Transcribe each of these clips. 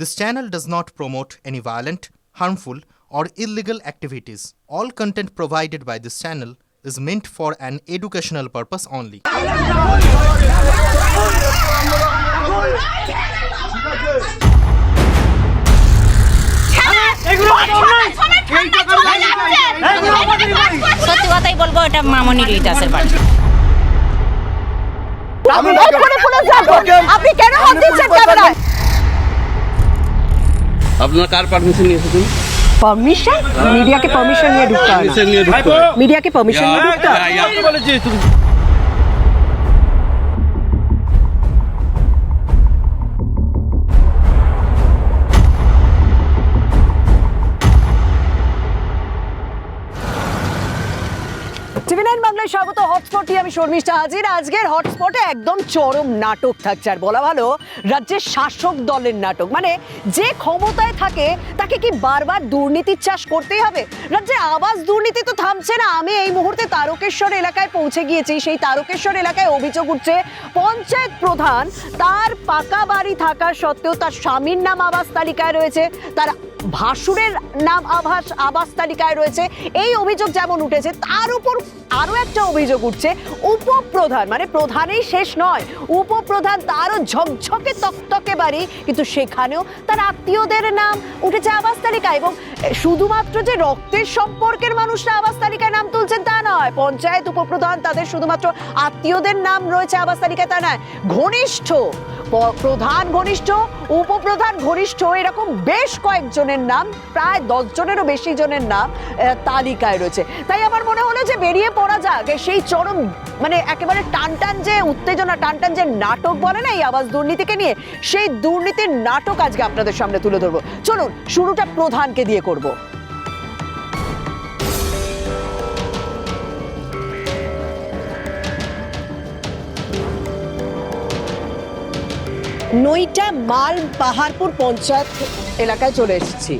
This channel does not promote any violent, harmful, or illegal activities. All content provided by this channel is meant for an educational purpose only. সত্যি কথাই বলব এটা মামনি রিটাসের বাড়ি আপনি কেন হাত দিচ্ছেন ক্যামেরায় আপনার কার পারমিশন নিয়ে এসেছেন? পারমিশন মিডিয়াকে পারমিশন নিয়ে ঢুকতে হয় না। পারমিশন নিয়ে ঢুকতে হবে। মিডিয়াকে পারমিশন নিয়ে ঢুকতে হয়। বাংলায় স্বাগত হটস্পটে আমি শর্মিষ্ঠা হাজির। আজকের হটস্পটে একদম চরম নাটক থাকছে। আর বলা ভালো, রাজ্যের শাসক দলের নাটক। মানে যে ক্ষমতায় থাকে, তাকে কি বারবার দুর্নীতির চাষ করতেই হবে? রাজ্যে আবাস দুর্নীতি তো থামছে না। আমি এই মুহূর্তে তারকেশ্বর এলাকায় পৌঁছে গিয়েছি। সেই তারকেশ্বর এলাকায় অভিযোগ উঠছে, পঞ্চায়েত প্রধান তার পাকা বাড়ি থাকা সত্ত্বেও তার স্বামীর নাম আবাস তালিকায় রয়েছে। তার ভাসুরের নাম আভাস আবাস তালিকায় রয়েছে। এই অভিযোগ যেমন উঠেছে, তার উপর আরও একটা অভিযোগ উঠছে। উপপ্রধান মানে প্রধানেই শেষ নয়, উপপ্রধান তারও ঝকঝকে তকতকে বাড়ি, কিন্তু সেখানেও তার আত্মীয়দের নাম উঠেছে আবাস তালিকায় এবং শুধুমাত্র যে রক্তের সম্পর্কের মানুষরা আবাস তালিকায় নাম তুলছেন তা নয়, পঞ্চায়েত উপপ্রধান তাদের শুধুমাত্র আত্মীয়দের নাম রয়েছে আবাস তালিকায়, তা নয়, ঘনিষ্ঠ প্রধান ঘনিষ্ঠ উপপ্রধান ঘনিষ্ঠ এরকম বেশ কয়েকজনের নাম, প্রায় দশ জনেরও বেশি জনের নাম তালিকায় রয়েছে। তাই আমার মনে হলো যে বেরিয়ে পড়া যাক সেই চরম মানে একেবারে টান টান যে উত্তেজনা, টান টান যে নাটক বলে না এই আবাস দুর্নীতিকে নিয়ে, সেই দুর্নীতির নাটক আজকে আপনাদের সামনে তুলে ধরবো। চলুন, শুরুটা প্রধানকে দিয়ে করব। নইটা মাল পাহাড়পুর পঞ্চায়েত এলাকায় চলে এসেছি।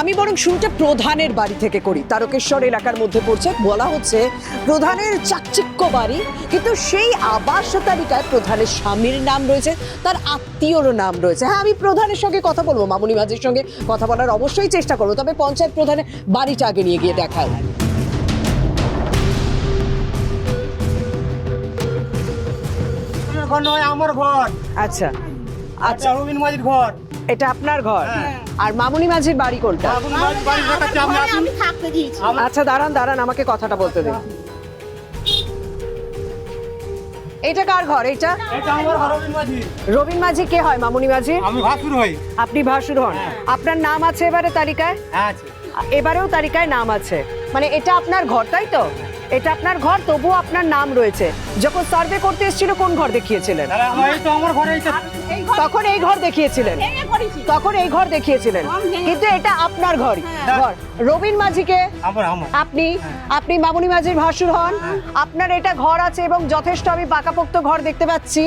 আমি বরং শুরুটা প্রধানের বাড়ি থেকে করি। তারকেশ্বর এলাকার মধ্যে পড়ছে। বলা হচ্ছে প্রধানের চাকচিক্য বাড়ি, কিন্তু সেই আবাস তালিকায় প্রধানের স্বামীর নাম রয়েছে, তার আত্মীয়রও নাম রয়েছে। হ্যাঁ আমি প্রধানের সঙ্গে কথা বলব, মামুনি মাঝির সঙ্গে কথা বলার অবশ্যই চেষ্টা করব। তবে পঞ্চায়েত প্রধানের বাড়িটা আগে নিয়ে গিয়ে দেখায় নয় আমার ঘর। আচ্ছা। আচ্ছা রবীন মাঝির ঘর। এটা আপনার ঘর? আর মামুনি মাঝির বাড়ি কোনটা? আচ্ছা দাঁড়ান দাঁড়ান আমাকে কথাটা বলতে দিন। এটা কার ঘর এটা এটা আমার ঘর রবীন মাঝি কে হয় মামুনি মাঝি আমি ভাসুর হই। আপনি ভাসুর হন। আপনার নাম আছে এবারে তালিকায়? হ্যাঁ এবারেও তালিকায় নাম আছে। মানে এটা আপনার ঘর তাই তো? এটা আপনার ঘর তবুও আপনার নাম রয়েছে। যখন সার্ভে করতে এসেছিল কোন ঘর দেখিয়েছিলেন? তখন এই ঘর দেখিয়েছিলেন। তখন এই ঘর দেখিয়েছিলেন। কিন্তু এটা আপনার ঘর ঘর। রবীন মাঝিকে আমার আমার। আপনি আপনি মামুনি মাঝির ভাসুর হন। আপনার এটা ঘর আছে এবং যথেষ্ট আমি পাকাপোক্ত ঘর দেখতে পাচ্ছি।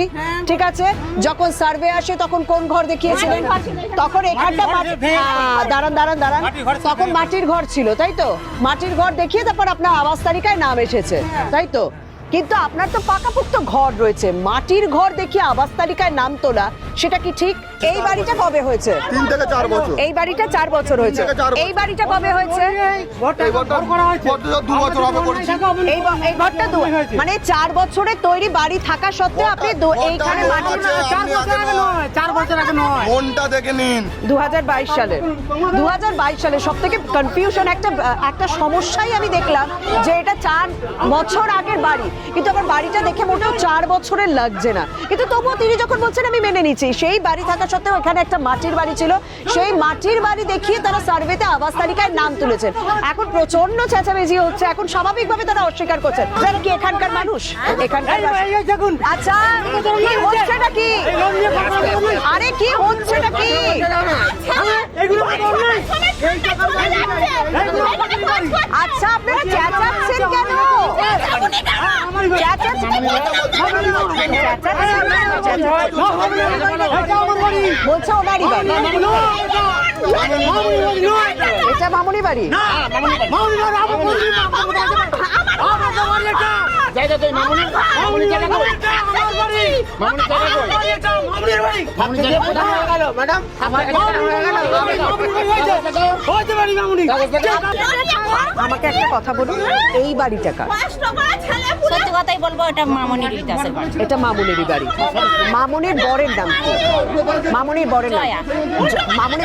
ঠিক আছে? যখন সার্ভে আসে তখন কোন ঘর দেখিয়েছিলেন? তখন এখানটা দাঁড়ান দাঁড়ান দাঁড়ান। তখন মাটির ঘর ছিল তাই তো? মাটির ঘর দেখিয়ে তারপর আপনার আবাস তালিকায় নাম এসেছে তাই তো? কিন্তু আপনার তো পাকাপোক্ত ঘর রয়েছে। মাটির ঘর দেখিয়ে আবাস তালিকায় নাম তোলা সেটা কি ঠিক? এই বাড়িটা কবে হয়েছে? তিন থেকে চার বছর। এই বাড়িটা চার বছর হয়েছে। বছর। এই বাড়িটা কবে হয়েছে? এই ঘরটা দু বছর মানে চার বছরের তৈরি বাড়ি থাকা সত্ত্বেও আপনি এইখানে মাটির। চার বছর আগে নয় চার বছর আগে নয়। মনটা দেখে নিন। দু হাজার বাইশ সালে। দু হাজার বাইশ সালে সব থেকে কনফিউশন একটা একটা সমস্যাই আমি দেখলাম যে এটা চার বছর আগের বাড়ি। কিন্তু আমার বাড়িটা দেখে মোটেও চার বছরের লাগছে না। কিন্তু তবুও তিনি যখন বলছেন আমি মেনে নিচ্ছি। সেই বাড়ি থাকা সত্ত্বেও এখানে একটা মাটির বাড়ি ছিল। সেই মাটির বাড়ি দেখিয়ে তারা সার্ভেতে আবাস তালিকায় নাম তুলেছেন। এখন প্রচণ্ড চেঁচামেচি হচ্ছে। এখন স্বাভাবিকভাবে তারা অস্বীকার করছেন। তারা কি এখানকার মানুষ? এখানকার আচ্ছা কি হচ্ছেটা কি এই লোন নিয়ে কথা বলব না। আরে কি হচ্ছেটা কি এগুলো তো নয়। এই টাকা বাড়ি, এই গুলো মাটির বাড়ি। আচ্ছা আপনারা চেঁচাচ্ছেন কেন? আমার বলছে বাড়ি এটা। মামুনি বাড়ি মামুনি মামুনি জায়গা কই মামুনি জায়গা কই মামুনি বাড়ি মামুনি জায়গা কোথায় হয়ে গেল ম্যাডাম মামুনি আমাকে একটা কথা বলুন এই বাড়িটা কার সত্যি কথাই বলব এটা মামনির দাসের বাড়ি। এটা মামুনেরই বাড়ি। মামুনের বরের নাম কি? মামুনির বরের নাম। জয়া। জ- মামুনি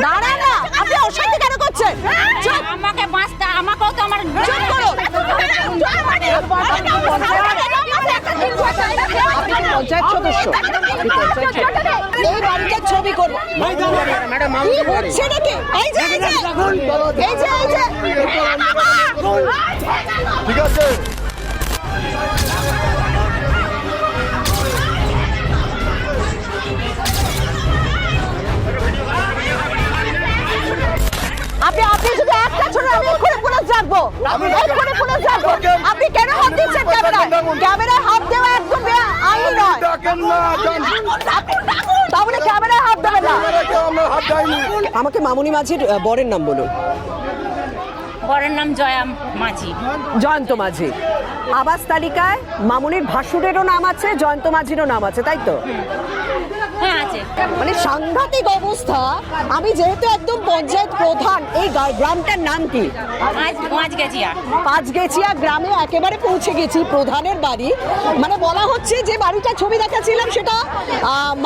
দাঁড়া না আপনি অশান্তি কেন করছেন? চুপ। আমাকে বাঁচতে আমাকেও তো আমার চুপ করো আপনি পঞ্চায়েত সদস্য। আপনি পঞ্চায়েত সদস্য। এই বাড়িটার ছবি করব কি হচ্ছে নাকি এই যে এই যে। এই যে এই যে। ঠিক আছে। এক্ষুনি পুলিশ এক্ষুনি পুলিশ ডাকবো আপনি কেন হাত দিচ্ছেন ক্যামেরায়? ক্যামেরায় হাত দেওয়া একদম আইন নয়। তাহলে ক্যামেরায় হাত দেবে না। আমাকে মামুনি মাঝির বরের নাম বলুন। বরের নাম জয়া মাঝি। জয়ন্ত মাঝি। আবাস তালিকায় মামুনির ভাসুরেরও নাম আছে জয়ন্ত মাঝিরও নাম আছে তাই তো? মানে সাংঘাতিক অবস্থা। আমি যেহেতু একদম পঞ্চায়েত প্রধান এই গ্রামটার নাম কি? পাঁচগেছিয়া গ্রামে একেবারে পৌঁছে গেছি প্রধানের বাড়ি। মানে বলা হচ্ছে যে বাড়িটা ছবি দেখাচ্ছিলাম সেটা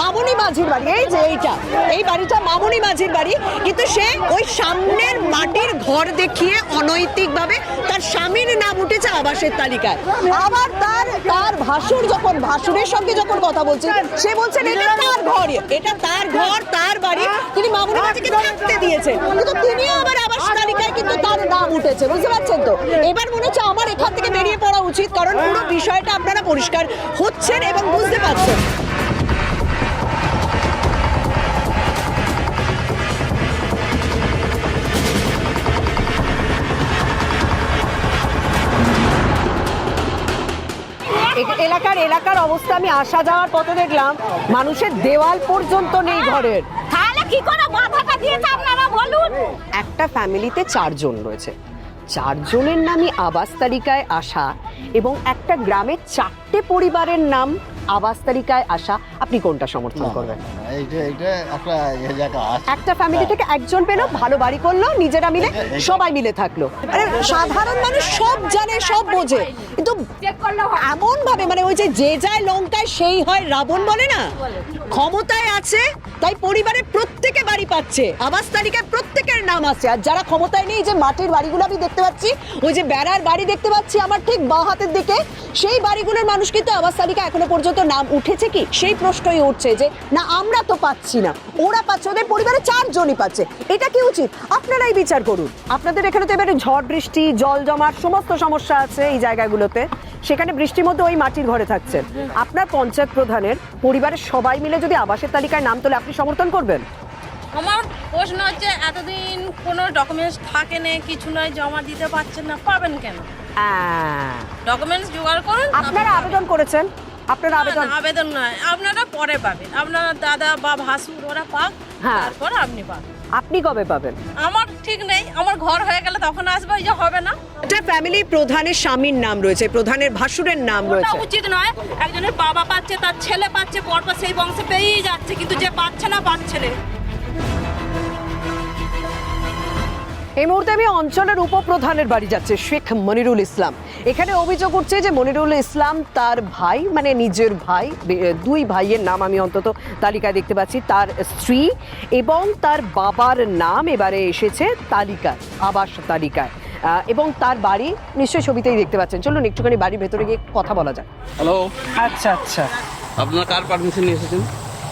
মামুনি মাঝির বাড়ি। এই যে এইটা এই বাড়িটা মামুনি মাঝির বাড়ি। কিন্তু সে ওই সামনের মাটির ঘর দেখিয়ে অনৈতিকভাবে তার স্বামীর নাম উঠেছে আবাসের তালিকায়। আবার তার তার ভাসুর যখন ভাসুরের সঙ্গে যখন কথা বলছে সে বলছেন এটা তার ঘর? এটা তার ঘর তার বাড়ি। তিনি মামুনের কাছে থাকতে দিয়েছে। কিন্তু তিনিও আবার আবাস তালিকায় কিন্তু তার নাম উঠেছে বুঝতে পারছেন তো? এবার মনে হচ্ছে আমার এখান থেকে বেরিয়ে পড়া উচিত কারণ পুরো বিষয়টা আপনারা পরিষ্কার হচ্ছেন এবং বুঝতে পারছেন। এলাকার এলাকার অবস্থা আমি আসা যাওয়ার পথে দেখলাম মানুষের দেওয়াল পর্যন্ত নেই ঘরের। তাহলে কি করে বাধাটা দিয়েছে আপনারা বলুন? একটা ফ্যামিলিতে চারজন রয়েছে। চারজনের নামই আবাস তালিকায় আসা এবং একটা গ্রামের চারটে পরিবারের নাম আবাস তালিকায় আসা। আপনি কোনটা সমর্থন করবেন? এইটা এইটা একটা জায়গা একটা ফ্যামিলি থেকে একজন পেল ভালো বাড়ি করল নিজেরা মিলে সবাই মিলে থাকল। সাধারণ মানুষ সব জানে সব বোঝে। কিন্তু এমন ভাবে মানে ওই যে যে যায় লঙ্কায় সেই হয় রাবণ বলে না? ক্ষমতায় আছে তাই পরিবারের প্রত্যেকে বাড়ি পাচ্ছে। আবাস তালিকায় প্রত্যেকের নাম আছে। আর যারা ক্ষমতায় নেই যে মাটির বাড়িগুলো আমি দেখতে পাচ্ছি ওই যে বেড়ার বাড়ি দেখতে পাচ্ছি আমার ঠিক বাঁ হাতের দিকে সেই বাড়িগুলোর মানুষ কিন্তু আবাস তালিকা এখনও পর্যন্ত নাম উঠেছে কি? সেই প্রশ্নই উঠছে যে না আমরা তো পাচ্ছি না। ওরা পাচ্ছে ওদের পরিবারে চারজনই পাচ্ছে। এটা কি উচিত? আপনারাই বিচার করুন। আপনাদের এখানে তো এবারে ঝড় বৃষ্টি জল জমার সমস্ত সমস্যা আছে এই জায়গাগুলোতে। সেখানে বৃষ্টির মধ্যে ওই মাটির ঘরে থাকছেন আপনার পঞ্চায়েত প্রধানের পরিবারের সবাই মিলে যদি আবাসের তালিকায় নাম তোলে আপনি সমর্থন করবেন? আমার প্রশ্ন হচ্ছে এতদিন কোনো ডকুমেন্টস থাকে না কিছু নয় জমা দিতে পারছেন না পাবেন কেন? ডকুমেন্টস জোগাড় করুন আপনারা আবেদন করেছেন? আপনারা আবেদন আবেদন নয়। আপনারা পরে পাবেন। আপনার দাদা বা ভাসুর ওরা পাক হ্যাঁ। তারপর আপনি পাবেন। আপনি কবে পাবেন? আমার ঠিক নেই। আমার ঘর হয়ে গেলে তখন আসবে ওই যে হবে না। এটা ফ্যামিলি প্রধানের স্বামীর নাম রয়েছে প্রধানের ভাসুরের নাম রয়েছে। উচিত নয়। একজনের বাবা পাচ্ছে তার ছেলে পাচ্ছে পরপর সেই বংশে পেয়েই যাচ্ছে কিন্তু যে পাচ্ছে না পাচ্ছে না। এই মুহূর্তে আমি অঞ্চলের উপপ্রধানের বাড়ি যাচ্ছে শেখ মনিরুল ইসলাম। এখানে অভিযোগ উঠছে যে মনিরুল ইসলাম তার ভাই মানে নিজের ভাই দুই ভাইয়ের নাম আমি অন্তত তালিকায় দেখতে পাচ্ছি তার স্ত্রী এবং তার বাবার নাম এবারে এসেছে তালিকায় আবাস তালিকায়। এবং তার বাড়ি নিশ্চয়ই ছবিতেই দেখতে পাচ্ছেন। চলুন একটুখানি বাড়ির ভেতরে গিয়ে কথা বলা যাক। হ্যালো আচ্ছা আচ্ছা। আপনার কার পারমিশন নিয়ে এসেছেন?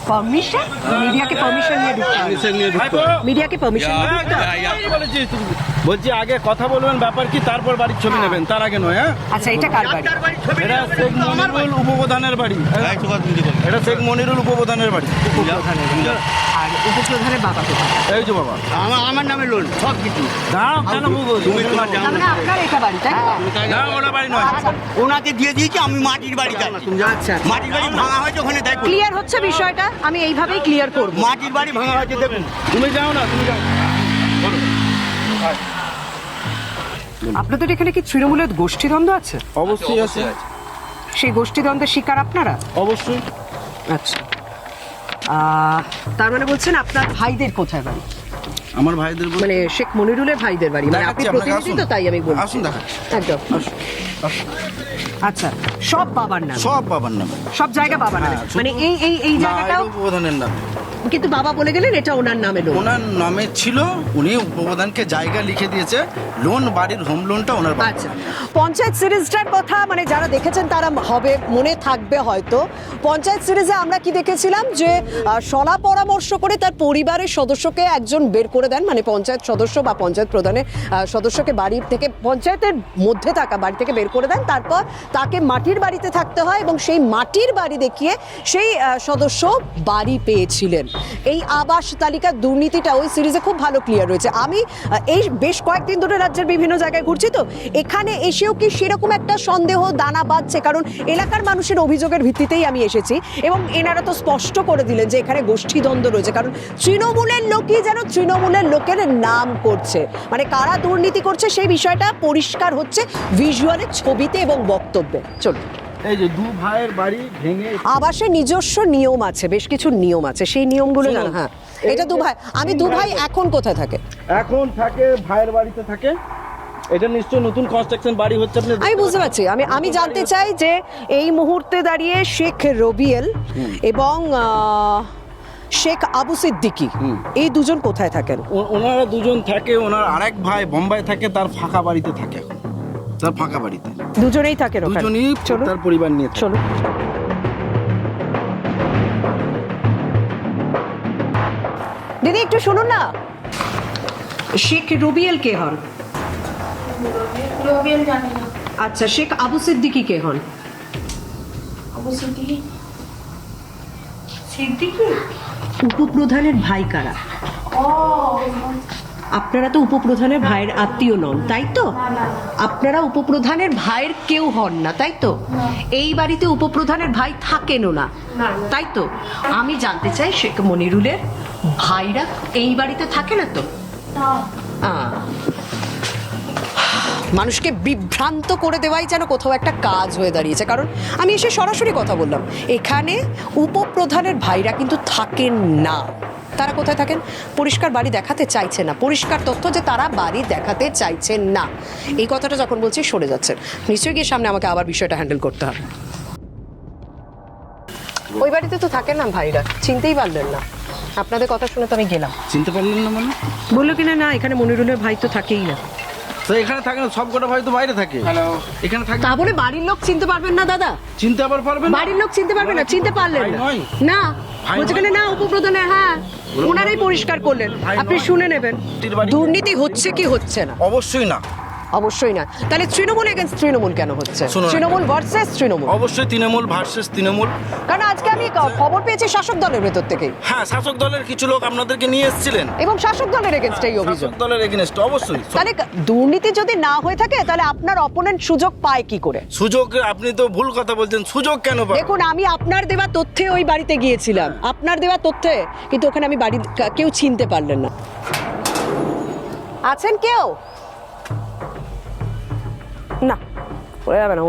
পারমিশন মিডিয়াকে পারমিশন নিয়ে ঢুকতে হবে। নিয়ে ঢুকতে মিডিয়াকে পারমিশন নিয়ে ঢুকতে হবে? বলেছি আগে কথা বলবেন ব্যাপার কি? তারপর বাড়ির ছবি নেবেন তার আগে নয় হ্যাঁ? আচ্ছা এটা কার বাড়ি? এটা শেখ মনিরুল উপপ্রধানের বাড়ি। এটা শেখ মনিরুল উপপ্রধানের বাড়ি। আর উপপ্রধানের বাবা কোথায়? এই যে বাবা। আমার আমার নামে লোন সব কিছু। দাঁড়াও কেন তুমি তোমার তার মানে আপনার এটা বাড়ি তাই তো? না ওটা বাড়ি নয়। ওনাকে দিয়ে দিয়েছি আমি মাটির বাড়ি যাচ্ছি। আচ্ছা মাটির বাড়ি ভাঙা হয়েছে ওখানে দেখুন। ক্লিয়ার হচ্ছে বিষয়টা? আমি এইভাবেই ক্লিয়ার করব। মাটির বাড়ি ভাঙা হয়েছে দেখুন। তুমি যাও না তুমি যাও। আপনাদের এখানে কি তৃণমূলের গোষ্ঠীদ্বন্দ্ব আছে? অবশ্যই আছে। সেই গোষ্ঠীদ্বন্দ্বের শিকার আপনারা? অবশ্যই। আচ্ছা। তার মানে বলছেন আপনার ভাইদের কোথায় বাড়ি? আমার ভাইদের মানে শেখ মনিরুলের ভাইদের বাড়ি। মানে আপনি প্রতিনিধি তো তাই আমি বলছি। আসুন দেখা একদম। আচ্ছা সব বাবার নাম? সব বাবার নাম। সব জায়গা বাবার নামে। হ্যাঁ, মানে এই এই এই জায়গাটাও প্রধানের নামে। কিন্তু বাবা বলে গেলেন এটা ওনার নামে লোন। ওনার নামে ছিল উনি উপপ্রধানকে জায়গা লিখে দিয়েছে লোন বাড়ির হোম লোনটা ওনার আচ্ছা পঞ্চায়েত সিরিজটার কথা মানে যারা দেখেছেন তারা হবে মনে থাকবে হয়তো। পঞ্চায়েত সিরিজে আমরা কি দেখেছিলাম? যে সলা পরামর্শ করে তার পরিবারের সদস্যকে একজন বের করে দেন মানে পঞ্চায়েত সদস্য বা পঞ্চায়েত প্রধানের সদস্যকে বাড়ি থেকে পঞ্চায়েতের মধ্যে থাকা বাড়ি থেকে বের করে দেন। তারপর তাকে মাটির বাড়িতে থাকতে হয় এবং সেই মাটির বাড়ি দেখিয়ে সেই সদস্য বাড়ি পেয়েছিলেন। এই আবাস তালিকা দুর্নীতিটা ওই সিরিজে খুব ভালো ক্লিয়ার রয়েছে। আমি এই বেশ কয়েকদিন ধরে রাজ্যের বিভিন্ন জায়গায় ঘুরছি তো, এখানে এসেও কি সেরকম একটা সন্দেহ, দানা বাঁধছে? কারণ এলাকার মানুষের অভিযোগের ভিত্তিতেই আমি এসেছি এবং এনারা তো স্পষ্ট করে দিলেন যে এখানে গোষ্ঠীদ্বন্দ্ব রয়েছে। কারণ তৃণমূলের লোকই যেন তৃণমূলের লোকের নাম করছে। মানে কারা দুর্নীতি করছে সেই বিষয়টা পরিষ্কার হচ্ছে ভিজুয়ালের ছবিতে এবং বক্তব্যে। চলুন। এই যে দু ভাইয়ের বাড়ি ভেঙে আবাসের নিজস্ব নিয়ম আছে বেশ কিছু নিয়ম আছে সেই নিয়মগুলো জানা হ্যাঁ। এটা দু ভাই আমি দু ভাই- ভাই এখন কোথায় থাকে? এখন থাকে ভাইয়ের বাড়িতে থাকে। এটা নিশ্চয়ই নতুন কনস্ট্রাকশন বাড়ি হচ্ছে আপনি আমি বুঝতে পারছি আমি আমি জানতে চাই যে এই মুহূর্তে দাঁড়িয়ে শেখ রবিয়েল এবং শেখ আবু সিদ্দিকি এই দুজন কোথায় থাকেন? ওনারা দুজন থাকে ওনার আরেক ভাই বোম্বাই থাকে তার ফাঁকা বাড়িতে থাকে এখন। তার ফাঁকা বাড়িতে। দুজনেই থাকে ওখানে দুজনই তার পরিবার নিয়ে। চলুন। দিদি একটু শুনুন না। শেখ রবিয়েল কে হন? রবিএল জানি না। আচ্ছা শেখ আবু সিদ্দিকি কে হন? আবু সিদ্দিকি? সিদ্দিকি? উপপ্রধানের ভাই কারা? ও আপনারা তো উপপ্রধানের ভাইয়ের আত্মীয় নন, তাই তো? আপনারা উপপ্রধানের ভাইয়ের কেউ হন না, তাই তো? এই বাড়িতে উপপ্রধানের ভাই থাকেনও না, তাই তো? আমি জানতে চাই শেখ মনিরুলের ভাইরা এই বাড়িতে থাকে না তো। মানুষকে বিভ্রান্ত করে দেওয়াই যেন কোথাও একটা কাজ হয়ে দাঁড়িয়েছে, কারণ আমি এসে সরাসরি কথা বললাম, এখানে উপপ্রধানের ভাইরা কিন্তু থাকেন না। তারা কোথায় থাকেন? পরিষ্কার বাড়ি দেখাতে চাইছে না। পরিষ্কার তথ্য যে তারা বাড়ি দেখাতে চাইছেন না। এই কথাটা যখন বলছি সরে যাচ্ছেন নিশ্চয়ই গিয়ে সামনে আমাকে আবার বিষয়টা হ্যান্ডেল করতে হবে। ওই বাড়িতে তো থাকেন না ভাইরা। চিনতেই পারলেন না। আপনাদের কথা শুনে তো আমি গেলাম। চিনতে পারলেন না মানে? বলল কিনা না এখানে মনিরুলের ভাই তো থাকেই না। তো এখানে থাকে না সব কটা ভাই তো বাইরে থাকে। হ্যালো এখানে থাকে তা বাড়ির লোক চিনতে পারবেন না দাদা? চিনতে আবার পারবেন বাড়ির লোক চিনতে পারবে না চিনতে পারলেন না। বলছে না উপপ্রধানের হ্যাঁ। ওনারাই পরিষ্কার করলেন। আপনি শুনে নেবেন। দুর্নীতি হচ্ছে কি হচ্ছে না? অবশ্যই না। অবশ্যই না তাহলে তৃণমূল এগেন্স্ট তৃণমূল কেন হচ্ছে? তৃণমূল ভার্সেস তৃণমূল? অবশ্যই তৃণমূল ভার্সেস তৃণমূল। কারণ আজকে আমি খবর পেয়েছি শাসক দলের ভেতর থেকেই। হ্যাঁ শাসক দলের কিছু লোক আপনাদেরকে নিয়ে এসেছিলেন। এবং শাসক দলের এগেনস্ট এই অভিযোগ। শাসক দলের এগেনস্ট অবশ্যই। তাহলে দুর্নীতি যদি না হয়ে থাকে তাহলে আপনার অপোনেন্ট সুযোগ পায় কি করে? সুযোগ আপনি তো ভুল কথা বলছেন সুযোগ কেন পাবেন দেখুন আমি আপনার দেওয়া তথ্যে ওই বাড়িতে গিয়েছিলাম। আপনার দেওয়া তথ্যে কিন্তু ওখানে আমি বাড়ি কেউ চিনতে পারলেন না। আছেন কেউ? হয়ে যাবে না।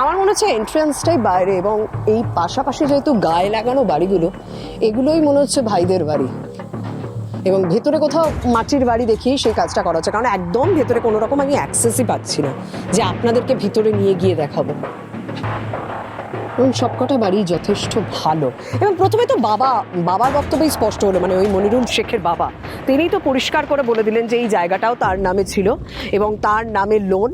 আমার মনে হচ্ছে এন্ট্রান্সটাই বাইরে এবং এই পাশাপাশি যেহেতু গায়ে লাগানো বাড়িগুলো, এগুলোই মনে হচ্ছে ভাইদের বাড়ি। এবং ভেতরে কোথাও মাটির বাড়ি দেখিয়ে সেই কাজটা করা হচ্ছে। কারণ একদম ভেতরে কোনো রকম আমি অ্যাক্সেসই পাচ্ছি না যে আপনাদেরকে ভিতরে নিয়ে গিয়ে দেখাবো। এবং সবকটা বাড়ি যথেষ্ট ভালো। এবং প্রথমে তো বাবা, বাবার বক্তব্যই স্পষ্ট হলো মানে ওই মনিরুল শেখের বাবা। তিনিই তো পরিষ্কার করে বলে দিলেন যে এই জায়গাটাও তার নামে ছিল এবং তার নামে লোন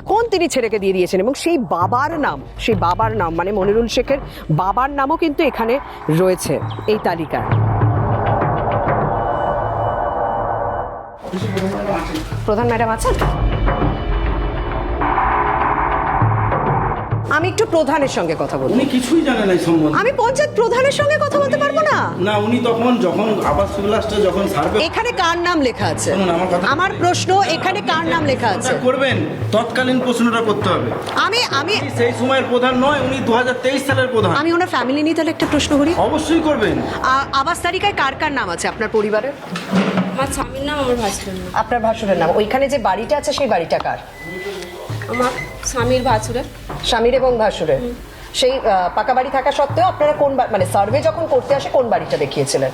এখন তিনি ছেলেকে দিয়ে দিয়েছেন এবং সেই বাবার নাম, সেই বাবার নাম মানে মনিরুল শেখের বাবার নামও কিন্তু এখানে রয়েছে এই তালিকায়। প্রধান ম্যাডাম আছেন? আমি একটু প্রধানের সঙ্গে কথা বলব উনি কিছুই জানেন না এই সম্বন্ধে। আমি পঞ্চায়েত প্রধানের সঙ্গে কথা বলতে পারব না? না উনি তখন যখন আবাস যখন সার্ভে এখানে কার নাম লেখা আছে? আমার প্রশ্ন এখানে কার নাম লেখা আছে? করবেন তৎকালীন প্রশ্নটা করতে হবে। আমি আমি সেই সময়ের প্রধান নয় উনি দু হাজার তেইশ সালের প্রধান। আমি ওনার ফ্যামিলি নিয়ে তাহলে একটা প্রশ্ন করি। অবশ্যই করবেন। আবাস তালিকায় কার কার নাম আছে আপনার পরিবারের? আমার স্বামীর নাম আমার ভাসুরের নাম আপনার ভাসুরের নাম। ওইখানে যে বাড়িটা আছে সেই বাড়িটা কার? আমার স্বামীর ভাসুরের। স্বামীর এবং ভাসুরের। সেই আহ, পাকা বাড়ি থাকা সত্ত্বেও আপনারা কোন মানে সার্ভে যখন করতে আসে কোন বাড়িটা দেখিয়েছিলেন?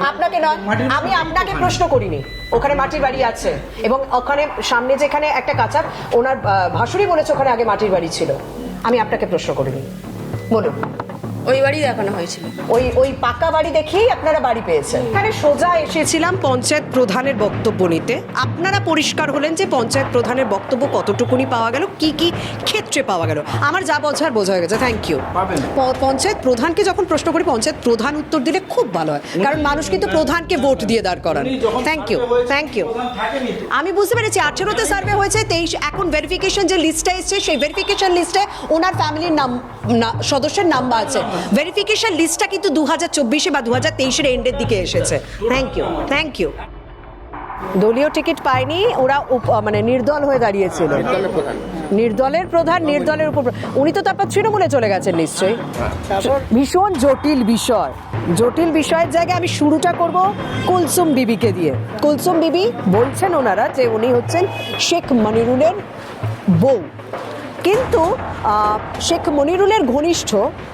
আপনাকে নয় আমি আপনাকে প্রশ্ন করিনি। ওখানে মাটির বাড়ি আছে এবং ওখানে সামনে যেখানে একটা কাঁচার ওনার ভাসুরি বলেছে ওখানে আগে মাটির বাড়ি ছিল। আমি আপনাকে প্রশ্ন করিনি। বলুন। ওই বাড়ি দেখানো হয়েছিল। ওই ওই পাকা বাড়ি দেখেই আপনারা বাড়ি পেয়েছেন। এখানে সোজা এসেছিলাম পঞ্চায়েত প্রধানের বক্তব্য নিতে। আপনারা পরিষ্কার হলেন যে পঞ্চায়েত প্রধানের বক্তব্য কতটুকুনি পাওয়া গেল কি কি ক্ষেত্রে পাওয়া গেল। আমার যা বোঝার বোঝা হয়ে গেছে থ্যাংক ইউ পঞ্চায়েত প্রধানকে যখন প্রশ্ন করি পঞ্চায়েত প্রধান উত্তর দিলে খুব ভালো হয়। কারণ মানুষ কিন্তু প্রধানকে ভোট দিয়ে দাঁড় করান। থ্যাংক ইউ থ্যাংক ইউ আমি বুঝতে পেরেছি আঠেরোতে সার্ভে হয়েছে তেইশ এখন ভেরিফিকেশন যে লিস্টটা এসছে সেই ভেরিফিকেশন লিস্টে ওনার ফ্যামিলির নাম সদস্যের নাম্বার আছে। ভেরিফিকেশন লিস্টটা কিন্তু দু হাজার চব্বিশে বা দু হাজার তেইশের এন্ডের দিকে এসেছে। থ্যাংক ইউ থ্যাংক ইউ দলীয় টিকিট পায়নি ওরা মানে নির্দল হয়ে দাঁড়িয়েছিল। নির্দলের প্রধান। নির্দলের উপর উনি তো তারপর তৃণমূলে চলে গেছেন নিশ্চয়ই। ভীষণ জটিল বিষয়। জটিল বিষয়ের জায়গায় আমি শুরুটা করব কুলসুম বিবিকে দিয়ে। কুলসুম বিবি বলছেন ওনারা যে উনি হচ্ছেন শেখ মনিরুলের বউ। কিন্তু শেখ মনিরুলের ঘনিষ্ঠ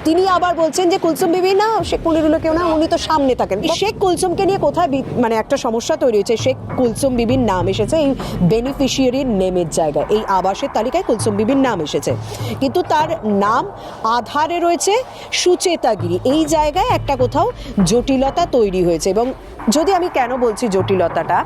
তিনি আবার বলছেন যে কুলসুম বিবি না শেখ মনিরুলের কেউ না উনি তো সামনে থাকেন। শেখ কুলসুমকে নিয়ে কোথায় মানে একটা সমস্যা তৈরি হয়েছে? শেখ কুলসুম বিবির নাম এসেছে এই বেনিফিশিয়ারির নেমের জায়গায়। এই আবাসের তালিকায় কুলসুম বিবির নাম এসেছে। কিন্তু তার নাম আধারে রয়েছে সুচেতাগিরি। এই জায়গায় একটা কোথাও জটিলতা তৈরি হয়েছে। এবং যদি আমি কেন বলছি জটিলতাটা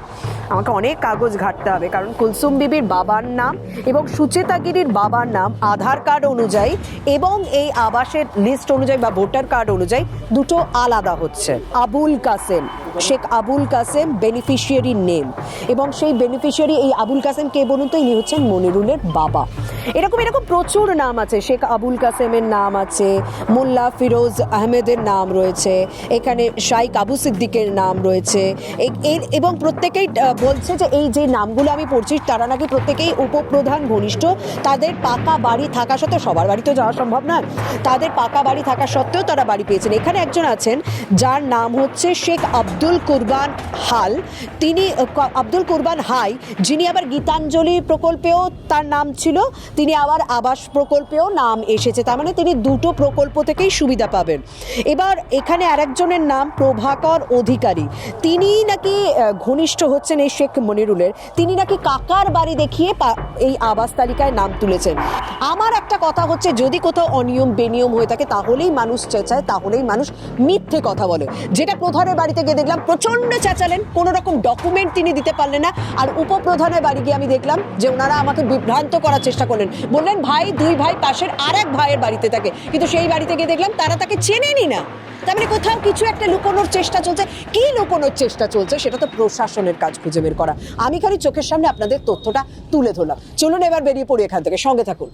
আমাকে অনেক কাগজ ঘাটতে হবে। কারণ কুলসুম বিবির বাবার নাম এবং সুচেতাগিরির বাবার নাম, আধার কার্ড অনুযায়ী এবং এই আবাসের লিস্ট অনুযায়ী বা ভোটার কার্ড অনুযায়ী দুটো আলাদা হচ্ছে। আবুল কাসেম, শেখ আবুল কাসেম বেনিফিশিয়ারি নেম এবং সেই বেনিফিশিয়ারি এই আবুল কাসেম কে বলুন তো? ইনি হচ্ছেন মনিরুলের বাবা। এরকম এরকম প্রচুর নাম আছে। শেখ আবুল কাসেমের নাম আছে, মোল্লা ফিরোজ আহমেদের নাম রয়েছে, এখানে শাইক আবু সিদ্দিকের নাম রয়েছে। এর- এবং প্রত্যেকেই বলছে যে এই যে নামগুলো আমি পড়ছি, তারা নাকি প্রত্যেকেই উপপ্রধান, ঘনিষ্ঠ। তাদের পাকা বাড়ি থাকা সত্ত্বেও, সবার বাড়ি তো যাওয়া সম্ভব নয়, তাদের পাকা বাড়ি থাকা সত্ত্বেও তারা বাড়ি পেয়েছেন। এখানে একজন আছেন, যার নাম হচ্ছে শেখ আব্দুল কুরবান হাল। তিনি আব্দুল কুরবান হাই, যিনি আবার গীতাঞ্জলি প্রকল্পেও তার নাম ছিল। তিনি আবার আবাস প্রকল্পেও নাম এসেছে। তার মানে তিনি দুটো প্রকল্প থেকেই সুবিধা পাবেন। এবার এখানে আরেকজনের নাম প্রভাকর অধিকারী। তিনি নাকি ঘনিষ্ঠ হচ্ছেন এই শেখ মনিরুলের। তিনি নাকি কাকার বাড়ি দেখিয়ে এই আবাস তালিকায় নাম তুলেছেন। আমার একটা কথা হচ্ছে, যদি কোথাও অনিয়ম বেনিয়ম হয়ে থাকে, তাহলেই মানুষ চেঁচায়, তাহলেই মানুষ মিথ্যে কথা বলে। যেটা প্রধানের বাড়িতে গিয়ে দেখলাম প্রচণ্ড চেঁচালেন কোনো রকম ডকুমেন্ট তিনি দিতে পারলেন না। আর উপপ্রধানের বাড়ি গিয়ে আমি দেখলাম যে ওনারা আমাকে বিভ্রান্ত করার চেষ্টা করলেন বললেন, ভাই, দুই ভাই পাশের আর এক ভাইয়ের বাড়িতে থাকে। কিন্তু সেই বাড়িতে গিয়ে দেখলাম, তারা তাকে চেনেনি না। তার মানে কোথাও কিছু একটা লুকোনোর চেষ্টা চলছে। কি লুকোনোর চেষ্টা চলছে, সেটা তো প্রশাসনের কাজ খুঁজে বের করা। আমি খালি চোখের সামনে আপনাদের তথ্যটা তুলে ধরলাম। চলুন এবার বেরিয়ে পড়ি এখান থেকে। সঙ্গে থাকুন।